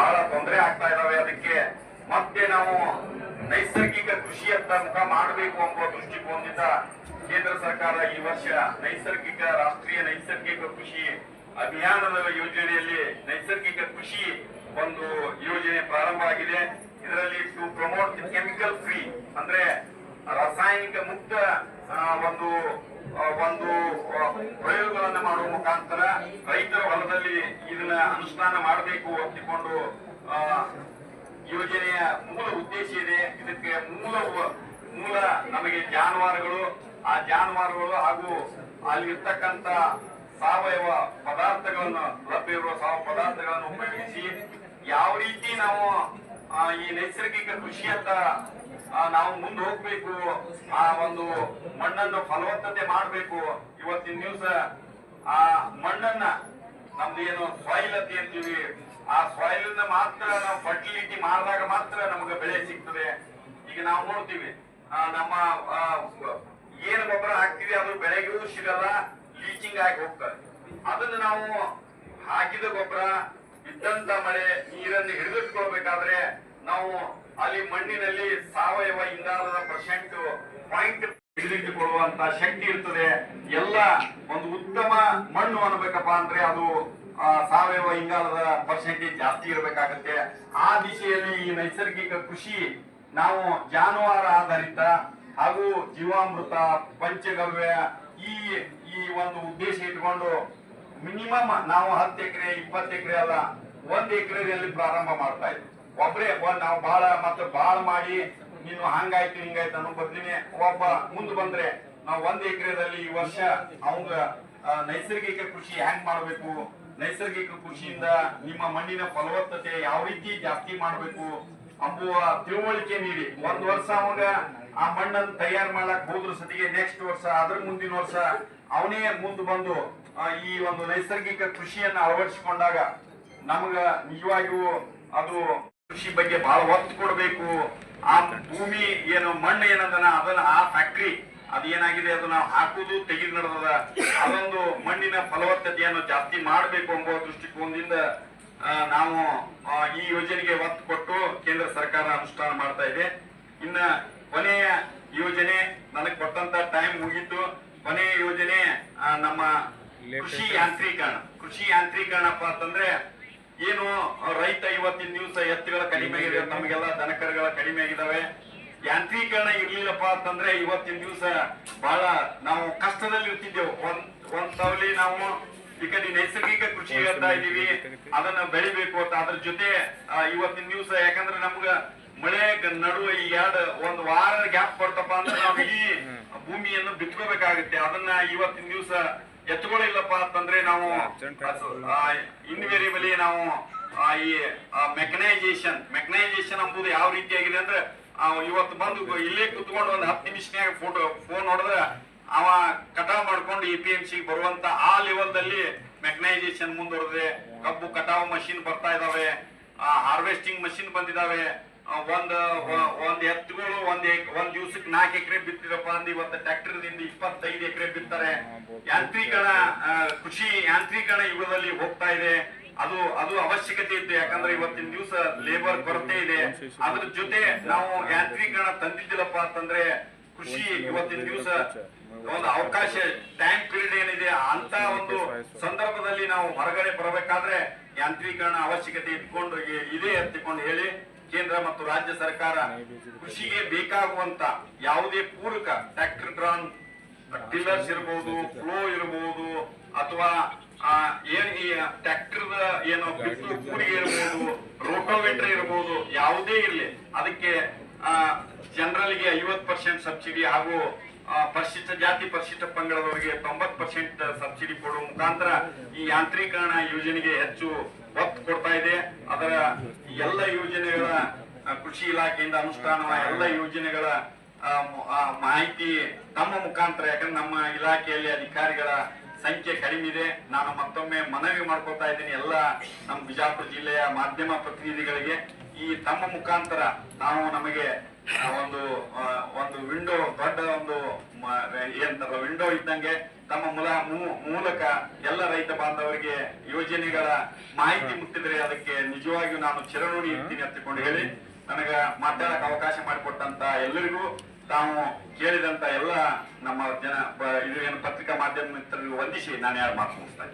ಬಹಳ ತೊಂದರೆ ಆಗ್ತಾ ಇದಾವೆ. ಅದಕ್ಕೆ ಮತ್ತೆ ನಾವು ನೈಸರ್ಗಿಕ ಕೃಷಿಯತ್ತ ಮುಖ ಮಾಡಬೇಕು ಎಂಬ ದೃಷ್ಟಿಕೋನದಿಂದ ಕೇಂದ್ರ ಸರ್ಕಾರ ಈ ವರ್ಷ ನೈಸರ್ಗಿಕ ರಾಷ್ಟ್ರೀಯ ನೈಸರ್ಗಿಕ ಕೃಷಿ ಅಭಿಯಾನದ ಯೋಜನೆಯಲ್ಲಿ ನೈಸರ್ಗಿಕ ಕೃಷಿ ಒಂದು ಯೋಜನೆ ಪ್ರಾರಂಭ ಆಗಿದೆ. ಇದರಲ್ಲಿ ಟು ಪ್ರಮೋಟ್ ಕೆಮಿಕಲ್ ಫ್ರೀ ಅಂದ್ರೆ ರಾಸಾಯನಿಕ ಮುಕ್ತ ಒಂದು ಒಂದು ಪ್ರಯೋಗಗಳನ್ನ ಮಾಡುವ ಮುಖಾಂತರ ರೈತರ ಹೊಲದಲ್ಲಿ ಇದನ್ನ ಅನುಷ್ಠಾನ ಮಾಡಬೇಕು ಆ, ಯೋಜನೆಯ ಮೂಲ ಉದ್ದೇಶ ಇದೆ. ಇದಕ್ಕೆ ಮೂಲ ಮೂಲ ನಮಗೆ ಜಾನುವಾರುಗಳು ಆ ಜಾನುವಾರುಗಳು ಹಾಗೂ ಅಲ್ಲಿರ್ತಕ್ಕಂತ ಸಾವಯವ ಪದಾರ್ಥಗಳನ್ನು ಲಭ್ಯ ಇರುವ ಪದಾರ್ಥಗಳನ್ನು ಉಪಯೋಗಿಸಿ ಯಾವ ರೀತಿ ನಾವು ಈ ನೈಸರ್ಗಿಕ ಕೃಷಿಯತ್ತ ನಾವು ಮುಂದೆ ಹೋಗ್ಬೇಕು. ಆ, ಒಂದು ಮಣ್ಣನ್ನು ಫಲವತ್ತತೆ ಮಾಡಬೇಕು. ಇವತ್ತಿನ ದಿವಸ, ಆ, ಮಣ್ಣನ್ನ ನಮ್ದು ಏನು ಸಾಯಿಲ್ ಅಂತ ಹೇಳ್ತೀವಿ. ಆ ಸಾಯಿಲ್ ಮಾತ್ರ ನಾವು ಫರ್ಟಿಲಿಟಿ ಮಾಡಿದಾಗ ಮಾತ್ರ ನಮಗೆ ಬೆಳೆ ಸಿಗ್ತದೆ. ಈಗ ನಾವು ನೋಡ್ತೀವಿ ನಮ್ಮ ಏನು ಗೊಬ್ಬರ ಹಾಕ್ತಿವಿ, ಅದು ಬೆಳೆಗೂ ಸಿಗಲ್ಲ ಲೀಚಿಂಗ್ ಆಗಿ ಹೋಗ್ತದೆ. ಅದನ್ನ ನಾವು ಹಾಕಿದ ಗೊಬ್ಬರ, ಇದ್ದಂತ ಮಳೆ, ನೀರನ್ನು ಹಿಡಿದಿಟ್ಕೊಳ್ಬೇಕಾದ್ರೆ ನಾವು ಅಲ್ಲಿ ಮಣ್ಣಿನಲ್ಲಿ ಸಾವಯವ ಇಂಗಾಲದ ಪರ್ಸೆಂಟ್ ಪಾಯಿಂಟ್ ಹಿಡಿದಿಟ್ಟುಕೊಳ್ಳುವಂತ ಶಕ್ತಿ ಇರ್ತದೆ. ಎಲ್ಲ ಒಂದು ಉತ್ತಮ ಮಣ್ಣು ಅನ್ಬೇಕಪ್ಪ ಅಂದ್ರೆ ಅದು ಸಾವಯವ ಇಂಗಾಲದ ಪರ್ಸೆಂಟೇಜ್ ಜಾಸ್ತಿ ಇರಬೇಕಾಗತ್ತೆ. ಆ ದಿಶೆಯಲ್ಲಿ ಈ ನೈಸರ್ಗಿಕ ಕೃಷಿ ನಾವು ಜಾನುವಾರು ಆಧಾರಿತ ಹಾಗೂ ಜೀವಾಮೃತ, ಪಂಚಗವ್ಯ ಈ ಈ ಒಂದು ಉದ್ದೇಶ ಇಟ್ಕೊಂಡು ಮಿನಿಮಮ್ ನಾವು ಹತ್ತು ಎಕರೆ, ಇಪ್ಪತ್ತು ಎಕರೆ ಅಲ್ಲ, ಒಂದು ಎಕರೆಯಲ್ಲಿ ಪ್ರಾರಂಭ ಮಾಡ್ತಾ ಇದ್ವಿ. ಒಬ್ರೇ ಒಂದ್ ನಾವು ಬಹಳ ಮತ್ತೆ ಬಾಳ ಮಾಡಿ, ನೀನು ಹಂಗಾಯ್ತು, ಹಿಂಗಾಯ್ತು ಅನ್ನೋ ಬದ್ಲಿನೇ ಒಬ್ಬ ಮುಂದ್ ಬಂದ್ರೆ, ನಾವು ಒಂದ್ ಎಕರೆದಲ್ಲಿ ಈ ವರ್ಷ ಅವಂಗ ನೈಸರ್ಗಿಕ ಕೃಷಿ ಹ್ಯಾಂಗ್ ಮಾಡ್ಬೇಕು? ನೈಸರ್ಗಿಕ ಕೃಷಿಯಿಂದ ನಿಮ್ಮ ಮಣ್ಣಿನ ಫಲವತ್ತತೆ ಯಾವ ರೀತಿ ಜಾಸ್ತಿ ಮಾಡ್ಬೇಕು ಅಂಬುವ ತಿಳುವಳಿಕೆ ನೀಡಿ. ಒಂದ್ ವರ್ಷ ಅವಾಗ ಆ ಮಣ್ಣನ್ನು ತಯಾರು ಮಾಡಕ್ ಹೋದ್ರ ಸತಿಗೆ ನೆಕ್ಸ್ಟ್ ವರ್ಷ, ಅದ್ರ ಮುಂದಿನ ವರ್ಷ ಅವನೇ ಮುಂದ್ ಬಂದು ಈ ಒಂದು ನೈಸರ್ಗಿಕ ಕೃಷಿಯನ್ನ ಅಳವಡಿಸಿಕೊಂಡಾಗ ನಮಗ ನಿಜವಾಗಿಯೂ ಅದು ಕೃಷಿ ಬಗ್ಗೆ ಬಹಳ ಒತ್ತು ಕೊಡಬೇಕು. ಆ ಭೂಮಿ ಏನು ಮಣ್ಣು ಏನದನ ಅದನ್ನ ಆ ಫ್ಯಾಕ್ಟ್ರಿ ಅದೇನಾಗಿದೆ ಅದು ನಾವು ಹಾಕುದು ತೆಗೆದು ನಡೆದದ ಅದೊಂದು ಮಣ್ಣಿನ ಫಲವತ್ತತೆಯನ್ನು ಜಾಸ್ತಿ ಮಾಡಬೇಕು ಎಂಬ ದೃಷ್ಟಿಕೋನದಿಂದ ನಾವು ಈ ಯೋಜನೆಗೆ ಒತ್ತು ಕೊಟ್ಟು ಕೇಂದ್ರ ಸರ್ಕಾರ ಅನುಷ್ಠಾನ ಮಾಡ್ತಾ ಇದೆ. ಇನ್ನ ಕೊನೆಯ ಯೋಜನೆ ನನಗೆ ಕೊಟ್ಟಂತ ಟೈಮ್ ಮುಗಿತು. ಕೊನೆಯ ಯೋಜನೆ ನಮ್ಮ ಕೃಷಿ ಯಾಂತ್ರೀಕರಣ. ಕೃಷಿ ಯಾಂತ್ರೀಕರಣಪ್ಪ ಅಂತಂದ್ರೆ ಏನು ರೈತ ಇವತ್ತಿನ ದಿವಸ ಎತ್ತುಗಳ ಕಡಿಮೆ ಆಗಿದೆ ನಮಗೆಲ್ಲ ದನಕರುಗಳ ಕಡಿಮೆ ಆಗಿದಾವೆ. ಯಾಂತ್ರೀಕರಣ ಇರ್ಲಿಲ್ಲಪ್ಪ ಅಂತಂದ್ರೆ ಇವತ್ತಿನ ದಿವಸ ಬಹಳ ನಾವು ಕಷ್ಟದಲ್ಲಿ ಇರ್ತಿದ್ದೆವು. ಒಂದ್ ಒಂದ್ ನಾವು ಈ ಕಡೆ ನೈಸರ್ಗಿಕ ಕೃಷಿ ಹೇಳ್ತಾ ಇದೀವಿ ಅದನ್ನ ಬೆಳಿಬೇಕು ಅಂತ. ಅದ್ರ ಜೊತೆ ಇವತ್ತಿನ ದಿವಸ ಯಾಕಂದ್ರೆ ನಮ್ಗ ಮಳೆ ನಡುವೆ ಈ ಎರಡು ಒಂದ್ ವಾರ ಗ್ಯಾಪ್ ಕೊಡ್ತಪ್ಪ ಅಂದ್ರೆ ನಾವು ಈ ಭೂಮಿಯನ್ನು ಬಿತ್ಕೋಬೇಕಾಗುತ್ತೆ. ಅದನ್ನ ಇವತ್ತಿನ ದಿವಸ ಎತ್ತುಗಳಿಲ್ಲಪ್ಪ ಅಂತಂದ್ರೆ ನಾವು ಇನ್ವೇರಿಯಬಲಿ ನಾವು ಆ, ಈ ಮೆಕನೈಸೇಷನ್ ಮೆಕನೈಸೇಷನ್ ಅಂಬುದು ಯಾವ ರೀತಿಯಾಗಿದೆ ಅಂದ್ರೆ ಇವತ್ತು ಬಂದು ಇಲ್ಲೇ ಕುತ್ಕೊಂಡು ಒಂದು ಹತ್ತು ನಿಮಿಷನ್ಯಾಗ ಫೋಟೋ ಫೋನ್ ನೋಡಿದ್ರೆ ಅವ ಕಟಾವ್ ಮಾಡ್ಕೊಂಡು ಎ ಪಿ ಎಂ ಸಿ ಬರುವಂತ ಆ ಲೆವೆಲ್ದಲ್ಲಿ ಮೆಕನೈಸೇಷನ್ ಮುಂದುವರೆದಿದೆ. ಕಬ್ಬು ಕಟಾವ್ ಮಷಿನ್ ಬರ್ತಾ ಇದಾವೆ. ಹಾರ್ವೆಸ್ಟಿಂಗ್ ಮಷಿನ್ ಬಂದಿದಾವೆ. ಒಂದ್ ಒಂದ್ ಎತ್ತುಗಳು, ಒಂದ್ ಒಂದ್ ದಿವ್ಸಕ್ಕೆ ನಾಲ್ಕು ಎಕರೆ ಬಿತ್ತಿರಪ್ಪ ಅಂದ್ರೆ ಇವತ್ತು ಟ್ರ್ಯಾಕ್ಟರ್ನಿಂದ ಇಪ್ಪತ್ತೈದು ಎಕರೆ ಬಿತ್ತಾರೆ. ಯಾಂತ್ರೀಕರಣ ಕೃಷಿ ಯಾಂತ್ರೀಕರಣ ಯುಗದಲ್ಲಿ ಹೋಗ್ತಾ ಇದೆ. ಅದು ಅದು ಅವಶ್ಯಕತೆ ಇತ್ತು. ಯಾಕಂದ್ರೆ ಇವತ್ತಿನ ದಿವಸ ಲೇಬರ್ ಕೊರತೆ ಇದೆ. ಅದ್ರ ಜೊತೆ ನಾವು ಯಾಂತ್ರೀಕರಣ ತಂದಿದ್ದಿಲ್ಲಪ್ಪ ಅಂತಂದ್ರೆ ಕೃಷಿ ಇವತ್ತಿನ ದಿವಸ ಒಂದು ಅವಕಾಶ ಟೈಮ್ ಪೀರಿಯಡ್ ಏನಿದೆ, ಅಂತ ಒಂದು ಸಂದರ್ಭದಲ್ಲಿ ನಾವು ಹೊರಗಡೆ ಬರಬೇಕಾದ್ರೆ ಯಾಂತ್ರೀಕರಣ ಅವಶ್ಯಕತೆ ಇಟ್ಕೊಂಡು ಇದೆ ಎತ್ತಿಕೊಂಡು ಹೇಳಿ. ಕೇಂದ್ರ ಮತ್ತು ರಾಜ್ಯ ಸರ್ಕಾರ ಕೃಷಿಗೆ ಬೇಕಾಗುವಂತ ಯಾವುದೇ ಪೂರಕ ಟ್ರ್ಯಾಕ್ಟರ್ ಡ್ರಾನ್, ಟಿಲ್ಲರ್ಸ್ ಇರಬಹುದು ಫ್ಲೋ ಇರಬಹುದು ಅಥವಾ ಏನ್ ಈ ಟ್ರ್ಯಾಕ್ಟರ್ ಏನು ಬಿತ್ತು ಕೂರಿಗೆ ಇರಬಹುದು ರೋಟೋವೇಟರ್ ಇರಬಹುದು ಯಾವುದೇ ಇರಲಿ, ಅದಕ್ಕೆ ಜನರಲ್ಗೆ ಐವತ್ ಪರ್ಸೆಂಟ್ ಸಬ್ಸಿಡಿ ಹಾಗೂ ಪರಿಶಿಷ್ಟ ಜಾತಿ ಪರಿಶಿಷ್ಟ ಪಂಗಡದವರಿಗೆ ತೊಂಬತ್ ಪರ್ಸೆಂಟ್ ಸಬ್ಸಿಡಿ ಕೊಡುವ ಮುಖಾಂತರ ಈ ಯಾಂತ್ರೀಕರಣ ಯೋಜನೆಗೆ ಹೆಚ್ಚು ಒತ್ತು ಕೊಡ್ತಾ ಇದೆ. ಅದರ ಎಲ್ಲ ಯೋಜನೆಗಳ ಕೃಷಿ ಇಲಾಖೆಯಿಂದ ಅನುಷ್ಠಾನವಾದ ಎಲ್ಲ ಯೋಜನೆಗಳ ಮಾಹಿತಿ ತಮ್ಮ ಮುಖಾಂತರ, ಯಾಕಂದ್ರೆ ನಮ್ಮ ಇಲಾಖೆಯಲ್ಲಿ ಅಧಿಕಾರಿಗಳ ಸಂಖ್ಯೆ ಕಡಿಮೆ ಇದೆ. ನಾನು ಮತ್ತೊಮ್ಮೆ ಮನವಿ ಮಾಡ್ಕೊತಾ ಇದ್ದೀನಿ ಎಲ್ಲ ನಮ್ಮ ಬಿಜಾಪುರ ಜಿಲ್ಲೆಯ ಮಾಧ್ಯಮ ಪ್ರತಿನಿಧಿಗಳಿಗೆ. ಈ ತಮ್ಮ ಮುಖಾಂತರ ನಾವು ನಮಗೆ ಒಂದು ಒಂದು ವಿಂಡೋ ದೊಡ್ಡ ಒಂದು ಏನಂತಾರ ವಿಂಡೋ ಇದ್ದಂಗೆ ತಮ್ಮ ಮೂಲ ಮೂಲಕ ಎಲ್ಲ ರೈತ ಬಾಂಧವರಿಗೆ ಯೋಜನೆಗಳ ಮಾಹಿತಿ ಮುಟ್ಟಿದ್ರೆ ಅದಕ್ಕೆ ನಿಜವಾಗಿಯೂ ನಾನು ಚಿರಋಣಿ ಇರ್ತೀನಿ ಅಂತಕೊಂಡು ಹೇಳಿ ನನಗ ಮಾತಾಡಕ್ ಅವಕಾಶ ಮಾಡಿಕೊಟ್ಟಂತ ಎಲ್ಲರಿಗೂ ತಾವು ಕೇಳಿದಂತ ಎಲ್ಲ ನಮ್ಮ ಜನ ಇದು ಏನು ಪತ್ರಿಕಾ ಮಾಧ್ಯಮ ವಂದಿಸಿ. ನಾನು ಯಾರು ಮಾತು ಮುಗಿಸ್ತಾ